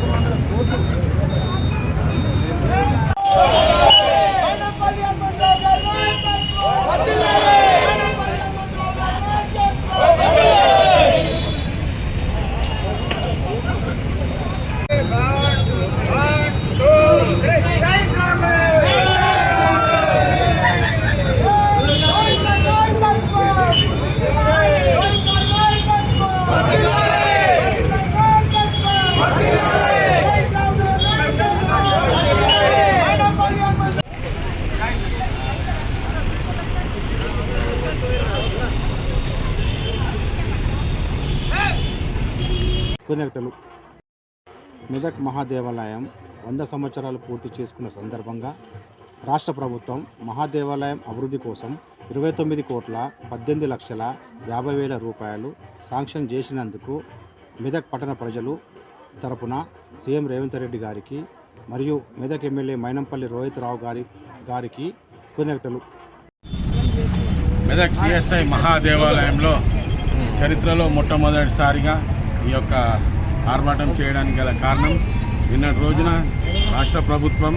నాలుగు వందల కోట్లు కొనెక్టలు మెదక్ మహాదేవాలయం వంద సంవత్సరాలు పూర్తి చేసుకున్న సందర్భంగా రాష్ట్ర ప్రభుత్వం మహాదేవాలయం అభివృద్ధి కోసం ఇరవై తొమ్మిది కోట్ల పద్దెనిమిది లక్షల యాభై వేల రూపాయలు శాంక్షన్ చేసినందుకు మెదక్ పట్టణ ప్రజలు తరపున సీఎం రేవంత్ రెడ్డి గారికి మరియు మెదక్ ఎమ్మెల్యే మైనంపల్లి రోహిత్ రావు గారి గారికి కొనెక్టలు మెదక్ సిఎస్ఐ మహాదేవాలయంలో చరిత్రలో మొట్టమొదటిసారిగా ఈ యొక్క ఆర్భాటం చేయడానికి గల కారణం నిన్నటి రోజున రాష్ట్ర ప్రభుత్వం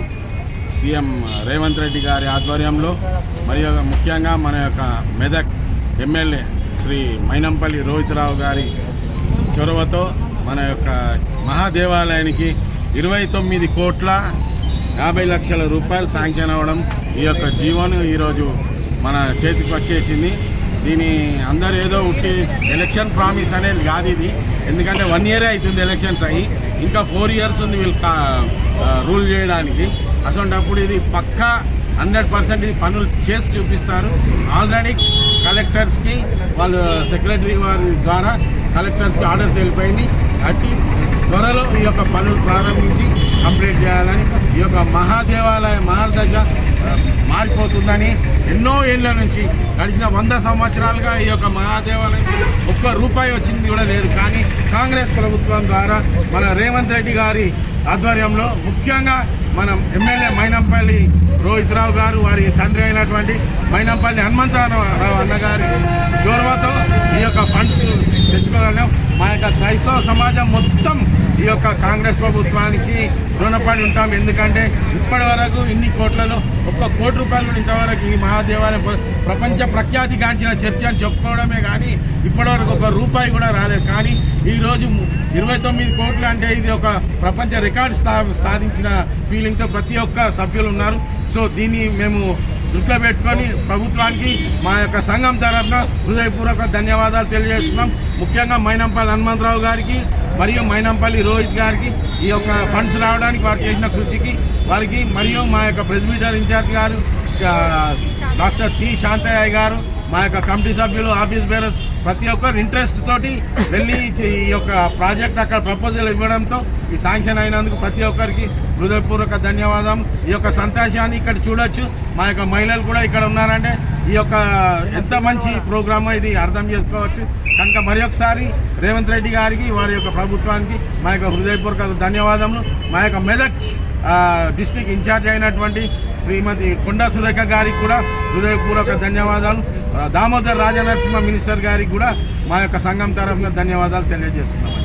సీఎం రేవంత్ రెడ్డి గారి ఆధ్వర్యంలో మరియు ముఖ్యంగా మన యొక్క మెదక్ ఎమ్మెల్యే శ్రీ మైనంపల్లి రోహిత్రావు గారి చొరవతో మన యొక్క మహాదేవాలయానికి ఇరవై తొమ్మిది కోట్ల యాభై లక్షల రూపాయలు శాంక్షన్ అవ్వడం ఈ యొక్క జీవోను ఈరోజు మన చేతికి వచ్చేసింది. దీని అందరు ఏదో ఉట్టి ఎలక్షన్ ప్రామిస్ అనేది కాదు ఇది. ఎందుకంటే వన్ ఇయరే అవుతుంది ఎలక్షన్స్ అయ్యి. ఇంకా ఫోర్ ఇయర్స్ ఉంది వీళ్ళు రూల్ చేయడానికి. అసలు ఇది పక్కా హండ్రెడ్ పర్సెంట్ ఇది పనులు చేసి చూపిస్తారు. ఆల్రెడీ కలెక్టర్స్కి వాళ్ళు సెక్రటరీ వారి ద్వారా కలెక్టర్స్కి ఆర్డర్స్ వెళ్ళిపోయింది అట్టి త్వరలో ఈ యొక్క పనులు ప్రారంభించి కంప్లీట్ చేయాలని ఈ యొక్క మహాదేవాలయ మహాదశ మారిపోతుందని ఎన్నో ఏళ్ళ నుంచి గడిచిన వంద సంవత్సరాలుగా ఈ యొక్క మహాదేవాలయం ఒక్క రూపాయి వచ్చింది కూడా లేదు. కానీ కాంగ్రెస్ ప్రభుత్వం ద్వారా మన రేవంత్ రెడ్డి గారి ఆధ్వర్యంలో ముఖ్యంగా మనం ఎమ్మెల్యే మైనంపల్లి రోహిత్ రావు గారు వారి తండ్రి అయినటువంటి మైనంపల్లి హనుమంతరావు అన్నగారి చొరవతో ఈ యొక్క ఫండ్స్ తెచ్చుకోగలం మా యొక్క క్రైస్తవ సమాజం మొత్తం ఈ యొక్క కాంగ్రెస్ ప్రభుత్వానికి రుణపడి ఉంటాం. ఎందుకంటే ఇప్పటి వరకు ఇన్ని కోట్లలో ఒక్క కోటి రూపాయలు ఇంతవరకు ఈ మహాదేవాలయం ప్ర- ప్రపంచ ప్రఖ్యాతిగాంచిన చర్చ అని చెప్పుకోవడమే కానీ ఇప్పటివరకు ఒక రూపాయి కూడా రాలేదు. కానీ ఈ ఈరోజు ఇరవై తొమ్మిది కోట్లు అంటే ఇది ఒక ప్రపంచ రికార్డ్ స్థా సాధించిన ఫీలింగ్తో ప్రతి ఒక్క సభ్యులు ఉన్నారు. సో దీన్ని మేము దృష్టిలో పెట్టుకొని ప్రభుత్వానికి మా యొక్క సంఘం తరఫున హృదయపూర్వక ధన్యవాదాలు తెలియజేస్తున్నాం. ముఖ్యంగా మైనంపల్లి హనుమంతరావు గారికి మరియు మైనంపల్లి రోహిత్ గారికి ఈ యొక్క ఫండ్స్ రావడానికి వారు చేసిన కృషికి వారికి మరియు మా యొక్క ప్రెసిడెంటర్ ఇన్ఛార్జ్ గారు డాక్టర్ టి శాంతయ్య గారు మా యొక్క కమిటీ సభ్యులు ఆఫీస్ బేరస్ ప్రతి ఒక్కరు ఇంట్రెస్ట్ తోటి వెళ్ళి ఈ యొక్క ప్రాజెక్ట్ అక్కడ ప్రపోజల్ ఇవ్వడంతో ఈ శాంక్షన్ అయినందుకు ప్రతి ఒక్కరికి హృదయపూర్వక ధన్యవాదం. ఈ యొక్క సంతోషాన్ని ఇక్కడ చూడొచ్చు. మా యొక్క మహిళలు కూడా ఇక్కడ ఉన్నారంటే ఈ యొక్క ఎంత మంచి ప్రోగ్రామ్ ఇది అర్థం చేసుకోవచ్చు. కనుక మరి ఒకసారి రేవంత్ రెడ్డి గారికి వారి యొక్క ప్రభుత్వానికి మా యొక్క హృదయపూర్వక ధన్యవాదములు. మా యొక్క మెదక్ డిస్టిక్ ఇన్ఛార్జ్ అయినటువంటి శ్రీమతి కొండా సురేఖ గారికి కూడా హృదయపూర్వక ధన్యవాదాలు. దామోదర్ రాజనరసింహ మినిస్టర్ గారికి కూడా మా యొక్క సంఘం తరఫున ధన్యవాదాలు తెలియజేస్తున్నాం